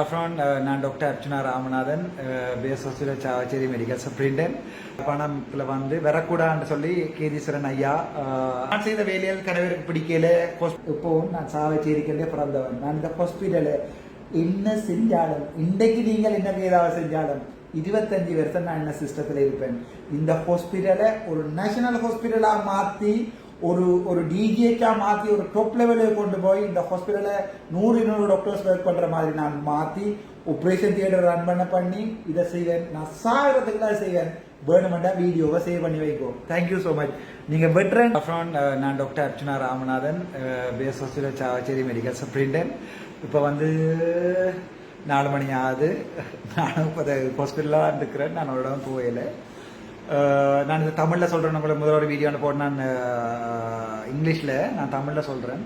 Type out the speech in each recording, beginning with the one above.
Afran uh, நான் doctor Archuna Ramanathan uh, base hospital Chavakachcheri medical superintendent பணத்தில் வந்து வரக்கூடாதுன்னு சொல்லி கேதீஸ்வரன் ஐயா uh, நான் செய்த வேலையில் கணவருக்கு பிடிக்கல. இப்போவும் நான் சாவச்சேரிக்கே பிறந்தவன். நான் இந்த ஹாஸ்பிட்டலு என்ன செஞ்சாலும் இன்றைக்கு நீங்கள் என்ன ஏதாவது செஞ்சாலும் இருபத்தஞ்சு வருஷம் நான் என்ன சிஸ்டத்தில் இருப்பேன். இந்த ஹாஸ்பிட்டலை ஒரு நேஷனல் ஹாஸ்பிட்டலாக மாற்றி ஒரு ஒரு டிஜிஹெச்சாக மாற்றி ஒரு டாப் லெவலில் கொண்டு போய் இந்த ஹாஸ்பிட்டலில் நூறு நூறு டாக்டர்ஸ் ஒர்க் பண்ணுற மாதிரி நான் மாற்றி ஆப்ரேஷன் தியேட்டர் ரன் பண்ண பண்ணி இதை செய்வேன். நான் சாகிறதுக்கு தான் செய்வேன். வேணுமெண்டா வீடியோவை சேவ் பண்ணி வைக்கோ. தேங்க்யூ ஸோ மச் நீங்கள் வெட்ரன் அப்புறம் நான் doctor Archuna Ramanathan base hospital Chavakachcheri medical superintendent இப்போ வந்து நாலு மணி ஆகுது. நானும் இப்போ ஹாஸ்பிட்டலாக தான் இருக்கிறேன். நான் அவரோட இடம் நான் இது தமிழில் சொல்கிறேன் உங்களை முதல் ஒரு வீடியோ போட்டு நான் இங்கிலீஷில் நான் தமிழில் சொல்கிறேன்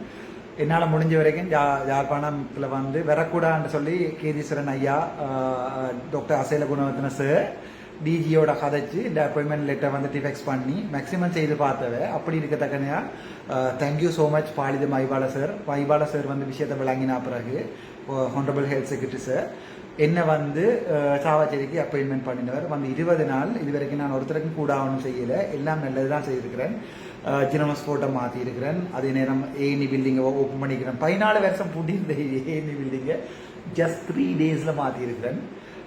என்னால் முடிஞ்ச வரைக்கும் ஜா யாழ்ப்பாணத்தில் வந்து வரக்கூடாதுன்னு சொல்லி கீதீஸ்வரன் ஐயா டாக்டர் அசைல குணவர்த்தன சார் டிஜியோட கதைச்சு இந்த அப்பாயின்மெண்ட் லெட்டர் வந்து டிஃபெக்ஸ் பண்ணி மேக்ஸிமம் செய்து பார்த்தவ அப்படி இருக்கத்தக்கனையா thank you so much Palitha Mahipala sir Mahipala sir வந்து விஷயத்தை விளங்கினா பிறகு ஹானரபிள் ஹெல்த் செக்ரட்டரி சார் என்னை வந்து சாவாச்சேரிக்கு அப்பாயின்மெண்ட் பண்ணினவர். வந்து இருபது நாள் இது வரைக்கும் நான் ஒருத்தருக்கும் கூட ஆகணும் செய்யலை. எல்லாம் நல்லது தான் செய்திருக்கிறேன் ஜினமஸ் ஃபோட்டோ மாற்றிருக்கிறேன் அதே நேரம் ஏஎன்இ பில்டிங்கை ஓப்பன் பண்ணிக்கிறேன். பதினாலு வருஷம் பூட்டியிருந்த ஏஎன்இ பில்டிங்கை ஜஸ்ட் த்ரீ டேஸில் மாற்றிருக்கிறேன்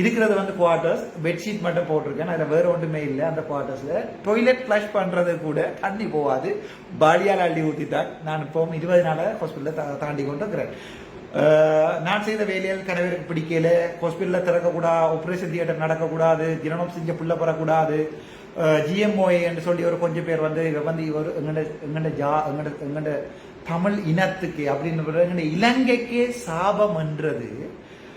இருக்கிறது வந்து குவார்ட்டர்ஸ் பெட்ஷீட் மட்டும் போட்டிருக்கேன். அதில் வேறு ஒன்றுமே இல்லை அந்த குவார்ட்டர்ஸில் டொய்லெட் ஃப்ளஷ் பண்ணுறது கூட தண்ணி போகாது. பாடியால் அள்ளி ஊற்றித்தான் நான் இப்போ இருபது நாளாக ஹாஸ்பிட்டலில் தா தாண்டி கொண்டு இருக்கிறேன் நான் செய்த வேலையில் கணவருக்கு பிடிக்கல. ஹாஸ்பிட்டலில் திறக்கக்கூடாது ஆப்ரேஷன் தியேட்டர் நடக்கக்கூடாது. தினமும் செஞ்ச புள்ள பெறக்கூடாது. ஜிஎம்ஓஏ என்று சொல்லி ஒரு கொஞ்சம் பேர் வந்து இவ வந்து இவர் எங்கட எங்கட ஜா எங்கட எங்கட தமிழ் இனத்துக்கு அப்படின்னு எங்கட இலங்கைக்கே சாபம் என்றது.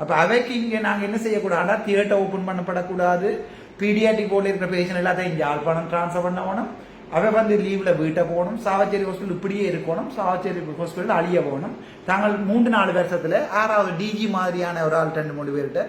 அப்போ அவைக்கு இங்கே நாங்கள் என்ன செய்யக்கூடாதுன்னா தியேட்டர் ஓப்பன் பண்ணப்படக்கூடாது. பீடியாட்டிக் போர்டில் இருக்கிற பேஷண்ட் எல்லாத்தையும் இங்கே யாழ்ப்பாணம் ட்ரான்ஸ்ஃபர் பண்ணணும். அவை வந்து லீவில் வீட்டை போகணும் சாவச்சேரி ஹாஸ்பிட்டல் இப்படியே இருக்கணும் சாவச்சேரி ஹாஸ்பிட்டல் அழிய போகணும். தாங்கள் மூன்று நாலு வருஷத்தில் ஆறாவது டிஜி மாதிரியான ஒரு ஆள் ரெண்டு மூணு பேர்கிட்ட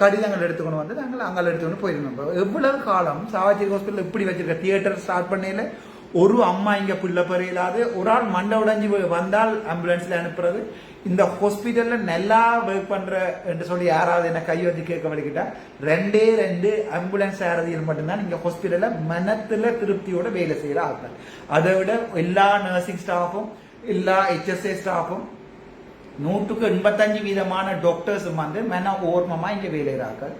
கடிதங்கள் எடுத்துக்கணும் வந்து நாங்கள் அங்கே எடுத்துக்கொண்டு போயிருந்தோம். எவ்வளவு காலம் சாவச்சேரி ஹாஸ்பிட்டல் இப்படி வச்சிருக்க தியேட்டர் ஸ்டார்ட் பண்ணையில் ஒரு அம்மா இங்க பிள்ளை இல்லாது ஒரு ஆள் மண்டை உடைஞ்சு வந்தால் ஆம்புலன்ஸ்ல அனுப்புறது. இந்த ஹாஸ்பிட்டல்ல நல்லா ஒர்க் பண்ற என்று சொல்லி யாராவது என்ன கை வச்சு கேட்க வலிக்கிட்டா ரெண்டே ரெண்டு ஆம்புலன்ஸ் சாரதிகள் மட்டும்தான் இங்க ஹாஸ்பிட்டல்ல மனத்துல திருப்தியோட வேலை செய்யற ஆட்கள் அதை விட எல்லா நர்சிங் ஸ்டாஃபும் எல்லா ஹெச்எஸ்ஏ ஸ்டாஃபும் நூற்றுக்கு எண்பத்தஞ்சு வீதமான டாக்டர்ஸும் வந்து மென ஓர்மமா இங்க வேலைகிறார்கள்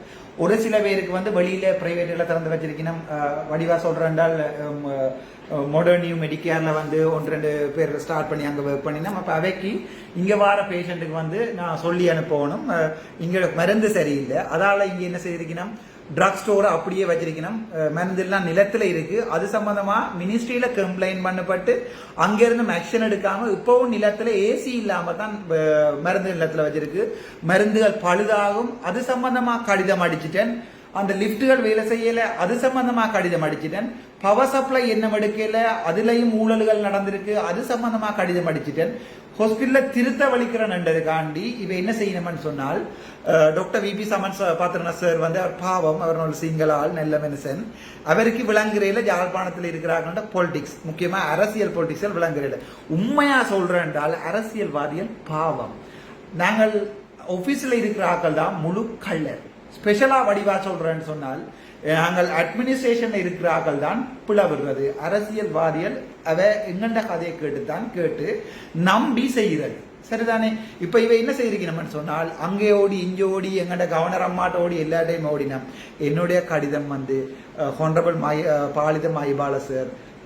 ஒரு சில பேருக்கு வந்து வெளியில பிரைவேட்ல திறந்து வச்சிருக்கணும். வடிவாக வடிவா சொல்றேன்டால் மாடர்ன் நியூ மெடிக்கேர்ல வந்து ஒன்று ரெண்டு பேர் ஸ்டார்ட் பண்ணி அங்கே ஒர்க் பண்ணினோம். அப்போ அவைக்கு இங்கே வர பேஷண்ட்டுக்கு வந்து நான் சொல்லி அனுப்பணும். இங்கே மருந்து சரியில்லை. அதால் இங்கே என்ன செய்திருக்கணும்? ட்ரக் ஸ்டோரை அப்படியே வச்சிருக்கணும். மருந்தெல்லாம் நிலத்தில் இருக்கு. அது சம்பந்தமா மினிஸ்ட்ரியில கம்ப்ளைண்ட் பண்ணப்பட்டு அங்கிருந்து ஆக்ஷன் எடுக்காம இப்பவும் நிலத்தில் ஏசி இல்லாம தான் மருந்து நிலத்தில் வச்சிருக்கு. மருந்துகள் பழுதாகும். அது சம்பந்தமா கடிதம் அடிச்சிட்டேன். அந்த லிப்டுகள் வேலை செய்யல அது சம்பந்தமா கடிதம் அடிச்சிட்டேன். பவர் சப்ளை என்ன எடுக்கல அதுலயும் ஊழல்கள் நடந்திருக்கு அது சம்பந்தமா கடிதம் அடிச்சிட்டேன். ஹாஸ்பிட்டலில் திருத்த வலிக்கிறேன்ன்றதுக்காண்டி இவ என்ன செய்யணும்னு சொன்னால் doctor V P Saman Pathirana sir வந்து அவர் பாவம் அவர் ஒரு சிங்கள ஆள் நல்ல மனுஷன். அவருக்கு விளங்குறையில யாழ்ப்பாணத்தில் இருக்கிறாங்கன்ற பொலிட்டிக்ஸ் முக்கியமா அரசியல் பொலிட்டிக்ஸில் விளங்குறையில. உண்மையா சொல்றேன் என்றால் அரசியல்வாதிகள் பாவம். நாங்கள் ஆஃபீஸில் இருக்கிற ஆக்கள் தான் முழு கள்ளர். ஸ்பெஷலாக வடிவா சொல்றேன்னு சொன்னால் அஹ், நாங்கள் அட்மினிஸ்ட்ரேஷன்ல இருக்கிற ஆட்கள் தான் பிளவுறது. அரசியல்வாதிகள் அவ எங்கண்ட கதையை கேட்டுத்தான் கேட்டு நம்பி செய்கிறது. சரிதானே? இப்ப இவ என்ன செய்திருக்கணும்னு சொன்னால் அங்கே ஓடி இங்கே ஓடி எங்கட கவர்னர் அம்மாட்ட ஓடி எல்லா டைம் ஓடினோம் என்னுடைய கடிதம் வந்து honourable my Palitha Mahipala sir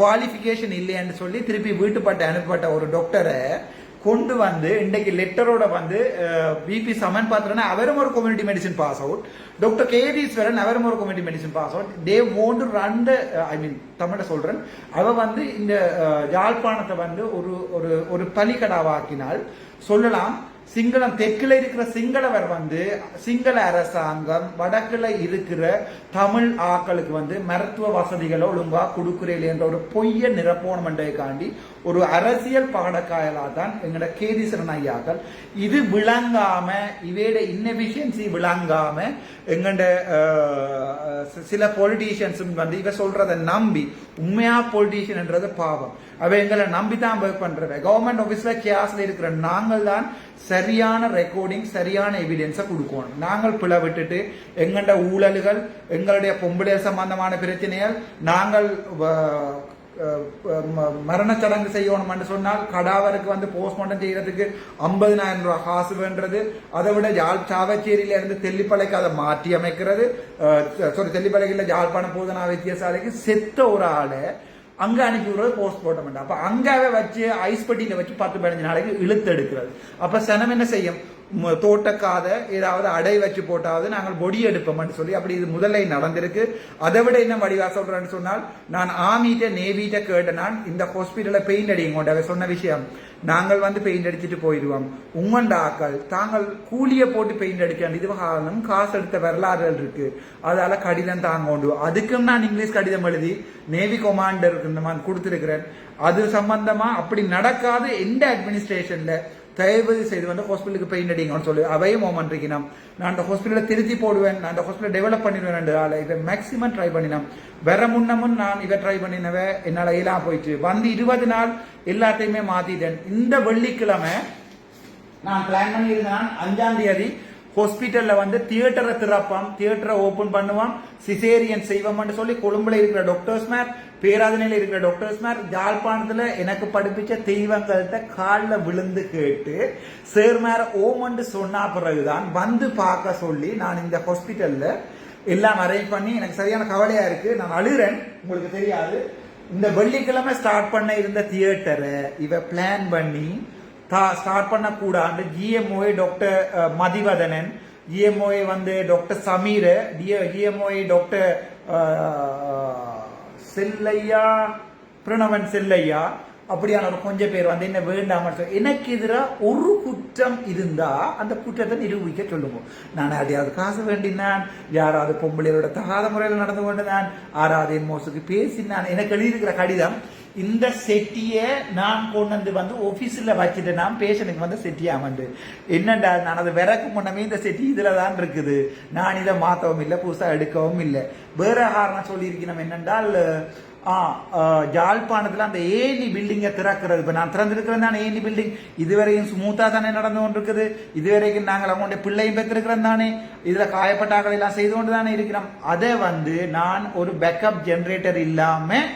qualification இல்லைன்னு சொல்லி திருப்பி வீட்டுப்பட்ட அனுப்பப்பட்ட ஒரு டாக்டரை கொண்டு வந்து இன்றைக்கு லெட்டரோட வந்து பிபி சமன் பாத்திரனா அவரும் ஒரு community medicine pass out doctor Ketheeswaran அவரும் ஒரு community medicine pass out they won't run the I mean தமிழ சொல்றேன். அவ வந்து இந்த யாழ்ப்பாணத்தை வந்து ஒரு ஒரு ஒரு பலிகடாவாக்கினால் சொல்லலாம். சிங்களம் தெற்குல இருக்கிற சிங்களவர் வந்து சிங்கள அரசாங்கம் வடக்குல இருக்கிற தமிழ் ஆக்களுக்கு வந்து மருத்துவ வசதிகளை ஒழுங்கா கொடுக்குறேன் என்ற ஒரு பொய்ய நிரப்போணம் காண்டி ஒரு அரசியல் பாடக்காயலாக தான் எங்களோட கேதீசரன் ஐயாக்கள் இது விளங்காம இவையோட இன்னெஃபிஷியன்சி விளங்காம எங்கண்ட சில பொலிட்டீஷியன்ஸும் வந்து இவ சொல்றதை நம்பி உண்மையா பொலிட்டீஷியன்ன்றது பாவம். அவ எங்களை நம்பி தான் ஒர்க் பண்றவ கவர்மெண்ட் ஆஃபீஸில் கேஸ்ல இருக்கிற நாங்கள் தான் சரியான ரெக்கார்டிங் சரியான எவிடன்ஸை கொடுக்கணும். நாங்கள் பிள விட்டுட்டு ஊழல்கள் எங்களுடைய பொம்பளை சம்பந்தமான பிரச்சனைகள் நாங்கள் வ- ம- சடங்கு செய்யணும்னு சொன்னால் கடாவருக்கு வந்து போஸ்ட்மார்ட்டம் செய்யறதுக்கு ஐம்பதினாயிரம் ரூபாய் காசு வேண்டது அதை விட யாழ் சாவச்சேரியில இருந்து தெல்லிப்பளைக்கு அதை மாற்றி அமைக்கிறது சாரி தெல்லிப்பளைக்கு யாழ்ப்பாணம் போதனா வைத்தியசாலைக்கு செத்த ஒரு ஆளை அங்க அனுப்பி விடுறது போஸ்ட் போட்டமெண்ட் அப்ப அங்காவே வச்சு ஐஸ் பெட்டியில வச்சு பத்து பதினஞ்சு நாளைக்கு இழுத்து எடுக்கிறது அப்ப சனம் என்ன செய்யும்? தோட்டக்காத ஏதாவது அடை வச்சு போட்டாவது நாங்கள் பொடி எடுப்போம்னு சொல்லி அப்படி இது முதல்ல நடந்திருக்கு. அதை விட என்ன வடிவா சொல்றேன்னு சொன்னால் நான் ஆமிட்ட நேவிட்ட கேட்ட நான் இந்த ஹாஸ்பிட்டல பெயிண்ட் அடிங்க அவ சொன்ன விஷயம். நாங்கள் வந்து பெயிண்ட் அடிச்சுட்டு போயிடுவோம். உங்கண்ட ஆக்கள் தாங்கள் கூலியை போட்டு பெயிண்ட் அடிக்க இது காரணம் காசு எடுத்த வரலாறுகள் இருக்கு. அதால கடிதம் தாங்க உண்டு. அதுக்கும் நான் இங்கிலீஷ் கடிதம் எழுதி நேவி கொமாண்டருக்கு இந்த மாதிரி கொடுத்துருக்கிறேன். அது சம்பந்தமா அப்படி நடக்காது எந்த அட்மினிஸ்ட்ரேஷன்ல தயவு செய்து வந்து ஹாஸ்பிட்டலுக்கு பெயிண்ட் அடிங்கன்னு சொல்லி அவையும் ஓமன் இருக்கணும் நான் அந்த ஹாஸ்பிட்டலை திருத்தி போடுவேன் நான் அந்த ஹாஸ்பிட்டலை டெவலப் பண்ணிடுவேன் ரெண்டு ஆளை இதை மேக்ஸிமம் ட்ரை பண்ணினோம். வேற முன்னமும் நான் இதை ட்ரை பண்ணினவ என்னால் இயலாம் போயிட்டு வந்து இருபது நாள் எல்லாத்தையுமே மாத்திட்டேன். இந்த வெள்ளிக்கிழமை நான் பிளான் பண்ணியிருந்தேன் அஞ்சாம் தேதி. ஹாஸ்பிட்டலில் வந்து தியேட்டரை திறப்பான். தியேட்டரை ஓப்பன் பண்ணுவான். சிசேரியன் செய்வோம்னு சொல்லி கொழும்புல இருக்கிற டாக்டர்ஸ் மேர் பேராதனையில் இருக்கிற டாக்டர்ஸ் மேர் ஜாழ்ப்பாணத்தில் எனக்கு படிப்பிச்ச தெய்வங்கள்ட்ட காலில் விழுந்து கேட்டு சேர் மேர ஓமண்டு சொன்னா பிறகுதான் வந்து பார்க்க சொல்லி நான் இந்த ஹாஸ்பிட்டலில் எல்லாம் அரேஞ்ச் பண்ணி எனக்கு சரியான கவலையாக இருக்கு. நான் அழுகிறேன் உங்களுக்கு தெரியாது. இந்த வெள்ளிக்கிழமை ஸ்டார்ட் பண்ண இருந்த தியேட்டரை இவ பிளான் பண்ணி ஸ்டார்ட் பண்ணக்கூடாது ஜிஎம்ஓஏ டாக்டர் மதிவதனன் ஜிஎம்ஓஏ வந்து doctor Sameer GMOA doctor Sellaiah Pranavan Sellaiah அப்படியான ஒரு கொஞ்சம் பேர் வந்து என்ன வேண்டாம எனக்கு எதிராக ஒரு குற்றம் இருந்தா அந்த குற்றத்தை நிரூபிக்க சொல்லுங்க. நான் அதையாவது காசு வேண்டினான் யாராவது பொம்பளையோட தகாத முறையில் நடந்து கொண்டு நான் ஆறாவது மோசுக்கு பேசினான் எனக்கு எழுதியிருக்கிற கடிதம் இந்த செட்டியை நான் கொண்டு வந்து வந்து ஆஃபீஸில் வச்சுட்டு நான் பேஷனுக்கு வந்து செட்டியாக வந்து. என்னண்டா நான் அதை விறக்கு முன்னமே இந்த செட்டி இதில் தான் இருக்குது. நான் இதை மாற்றவும் இல்லை புதுசாக எடுக்கவும் இல்லை. வேற காரணம் சொல்லியிருக்கணும் என்னென்றால் ஆ அந்த ஏனி பில்டிங்கை திறக்கிறது. இப்போ நான் திறந்துருக்கிறேன் தானே ஏனி பில்டிங் இதுவரையும் ஸ்மூத்தாக தானே நடந்து கொண்டிருக்குது. இதுவரைக்கும் நாங்கள் அவங்களுடைய பிள்ளையும் பெற்றிருக்கிறோம் தானே. இதில் காயப்பட்டாக்கள் எல்லாம் செய்து கொண்டு தானே இருக்கிறோம். அதை வந்து நான் ஒரு பேக்கப் ஜென்ரேட்டர் இல்லாமல்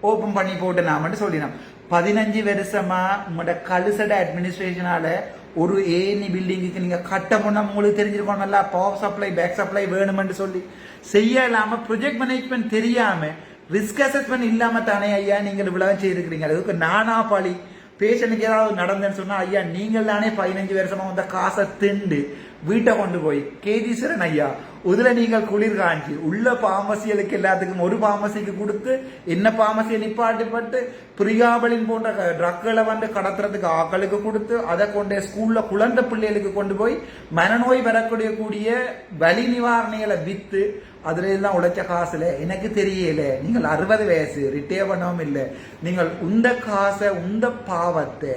ஓப்பன் பண்ணி போட்டு நாமட்டு சொல்லினோம் பதினஞ்சு வருஷமா உங்களோட கலுசட அட்மினிஸ்ட்ரேஷனால ஒரு ஏனி பில்டிங்குக்கு நீங்க கட்ட முன்ன உங்களுக்கு தெரிஞ்சிருக்கணும்ல பவர் சப்ளை பேக் சப்ளை வேணுமென்று சொல்லி. செய்ய இல்லாம ப்ரொஜெக்ட் மேனேஜ்மெண்ட் தெரியாம ரிஸ்க் அசஸ்மெண்ட் இல்லாம தானே ஐயா நீங்கள் இவ்வளவு செய்திருக்கிறீங்க. அதுக்கு நானா பழி. பேஷனுக்கு ஏதாவது நடந்தேன்னு சொன்னா ஐயா நீங்கள் தானே பதினஞ்சு வருஷமா வந்த காசை திண்டு வீட்டை கொண்டு போய். கேதீஸ்வரன் ஐயா இதுல நீங்கள் குளிர் காஞ்சி உள்ள பாமசிகளுக்கு எல்லாத்துக்கும் ஒரு பாமசிக்கு கொடுத்து என்ன பாமசியை நிப்பாட்டிப்பட்டு பிரியாபலின் போன்ற ட்ரக்களை வந்து கடத்துறதுக்கு ஆக்களுக்கு கொடுத்து அதை கொண்டு ஸ்கூல்ல குழந்தை பிள்ளைகளுக்கு கொண்டு போய் மனநோய் வரக்கூடிய கூடிய வலி நிவாரணிகளை வித்து அதுல எல்லாம் உழைச்ச காசுல எனக்கு தெரியல. நீங்கள் அறுபது வயசு ரிட்டையர் பண்ணவும் இல்லை. நீங்கள் உந்த காசை உந்த பாவத்தை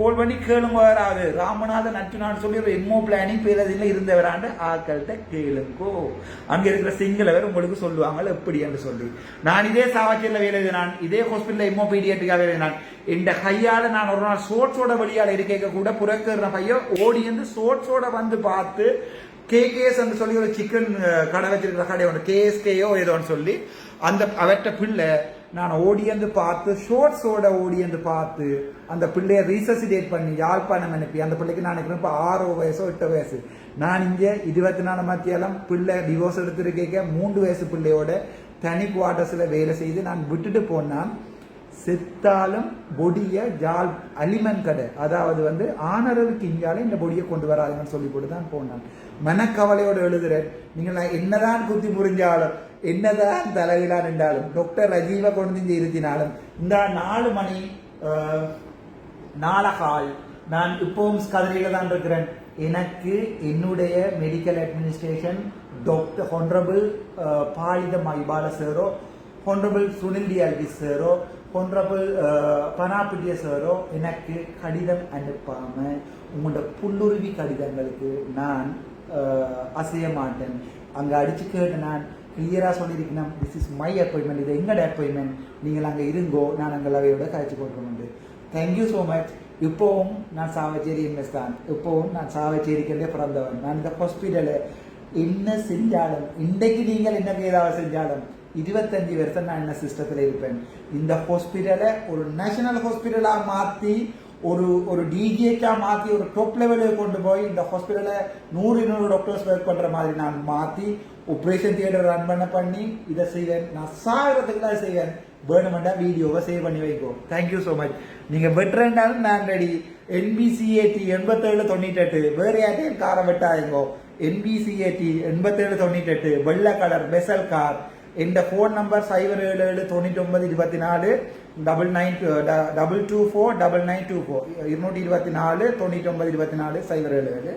கோல் பண்ணி கேளுங்க வராது. ராமநாத அர்ஜுனான்னு சொல்லி ஒரு எம்மோ பிளானிங் பேரதில் இருந்தவராண்டு ஆக்கள்கிட்ட கேளுங்கோ. அங்கே இருக்கிற சிங்களவர் உங்களுக்கு சொல்லுவாங்க எப்படி என்று சொல்லி. நான் இதே சாவச்சேரியில் வேலை நான் இதே ஹாஸ்பிட்டலில் எம்மோ பீடியாட்டிக்காக வேலை நான் இந்த கையால் நான் ஒரு நாள் சோட்ஸோட வழியால் இருக்க கூட புறக்கிற பையன் ஓடி வந்து சோட்ஸோட வந்து பார்த்து கேகேஎஸ் என்று சொல்லி ஒரு சிக்கன் கடை வச்சிருக்கிற கடை ஒன்று கேஎஸ்கேயோ ஏதோன்னு சொல்லி அந்த அவற்ற பிள்ளை நான் ஓடியந்து பார்த்து ஷோர்ட்ஸோட ஓடியந்து பார்த்து அந்த பிள்ளைய ரீசசிடேட் பண்ணி யாழ்ப்பாணம் அனுப்பி அந்த பிள்ளைக்கு நான் நினைக்கிறேன் இப்போ ஆறோ வயசோ எட்டு வயசு. நான் இங்கே இருபத்தி நாலு மத்தியாலம் பிள்ளை டிவோர்ஸ் எடுத்திருக்க மூன்று வயசு பிள்ளையோட தனி குவார்டர்ஸில் வேலை செய்து நான் விட்டுட்டு போனான் செத்தாலும் பொடியை ஜால் அலிமன் கடை அதாவது வந்து ஆனரவுக்கு இங்காலே இந்த பொடியை கொண்டு வராதுன்னு சொல்லி போட்டு தான் போனான். மனக்கவலையோடு எழுதுறேன். நீங்கள் நான் என்னதான் குத்தி புரிஞ்சாலும் என்னதான் தலைவிழா நின்றாலும் டாக்டர் ரஜீவ கொண்டு வந்து இருத்தினாலும் இந்த நாலு மணி நாலகால் நான் இப்பவும் கதிரையில தான் இருக்கிறேன் எனக்கு என்னுடைய medical administration doctor honourable Palitha Mahipala sir honourable Sunil De Alwis sir honourable Panapitiya sir எனக்கு கடிதம் அனுப்பாமல் உங்களோட புல்லுருவி கடிதங்களுக்கு நான் அசைய மாட்டேன் அங்கே அடிச்சு கேட்டு நான் கிளியராக சொல்லியிருக்கணும் திஸ் இஸ் மை அப்பாயின்மெண்ட் இது எங்களோட அப்பாயின்மெண்ட் நீங்கள் அங்கே இருங்கோ நான் அங்கே அவையோட கழிச்சு கொண்டு தேங்க்யூ ஸோ மச் இப்போவும் நான் சாவச்சேரி எம்எஸ் தான். இப்போவும் நான் சாவச்சேரிக்கே பிறந்தவன். நான் இந்த ஹாஸ்பிட்டலு என்ன செஞ்சாலும் இன்றைக்கு நீங்கள் என்ன ஏதாவது செஞ்சாலும் இருபத்தஞ்சு வருஷம் நான் என்ன சிஸ்டத்தில் இருப்பேன். இந்த ஹாஸ்பிட்டலை ஒரு நேஷனல் ஹாஸ்பிட்டலாக மாற்றி ஒரு ஒரு டிஜிஹெச்சாக மாற்றி ஒரு டாப் லெவலுக்கு கொண்டு போய் இந்த ஹாஸ்பிட்டலில் நூறு நூறு டாக்டர்ஸ் ஒர்க் பண்ணுற மாதிரி நான் மாற்றி ஆப்ரேஷன் தியேட்டர் ரன் பண்ண பண்ணி இதை செய்வேன். நான் சாகிறதுக்கு தான் செய்வேன். வேணுமெண்டா வீடியோவை சேவ் பண்ணி வைக்கோ. தேங்க்யூ ஸோ மச் நீங்கள் வெட்டுறேன்டாலும் நான் ரெடி என்பிசிஏடி எண்பத்தேழு தொண்ணூற்றெட்டு வேறு யார்ட்டையும் காரை வெட்டாதீங்கோ. என்பிசிஏடி எண்பத்தேழு தொண்ணூற்றெட்டு வெள்ளை கலர் பெசல் கார் എൻ്റെ ஃபோன் நம்பர் சைபர் ஏழு ஏழு தொண்ணூற்றி ஒன்பது இருபத்தி நாலு double nine double two four double nine two four இருநூற்றி இருபத்தி நாலு தொண்ணூற்றி ஒன்பது இருபத்தி நாலு சைபர் ஏழு ஏழு.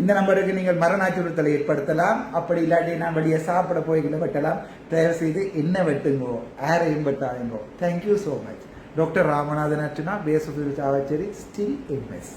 இந்த நம்பருக்கு நீங்கள் மரண அச்சுறுத்தலை ஏற்படுத்தலாம். அப்படி இல்லாட்டி நான் வெளியே சாப்பிட போய்களை வெட்டலாம். தயவு செய்து என்ன வெட்டுங்கோ ஆரையும் வெட்டாதுங்கோ thank you so much doctor Ramanathan Archuna பேசுதல் சாவச்சேரி ஸ்டில் எம்எஸ்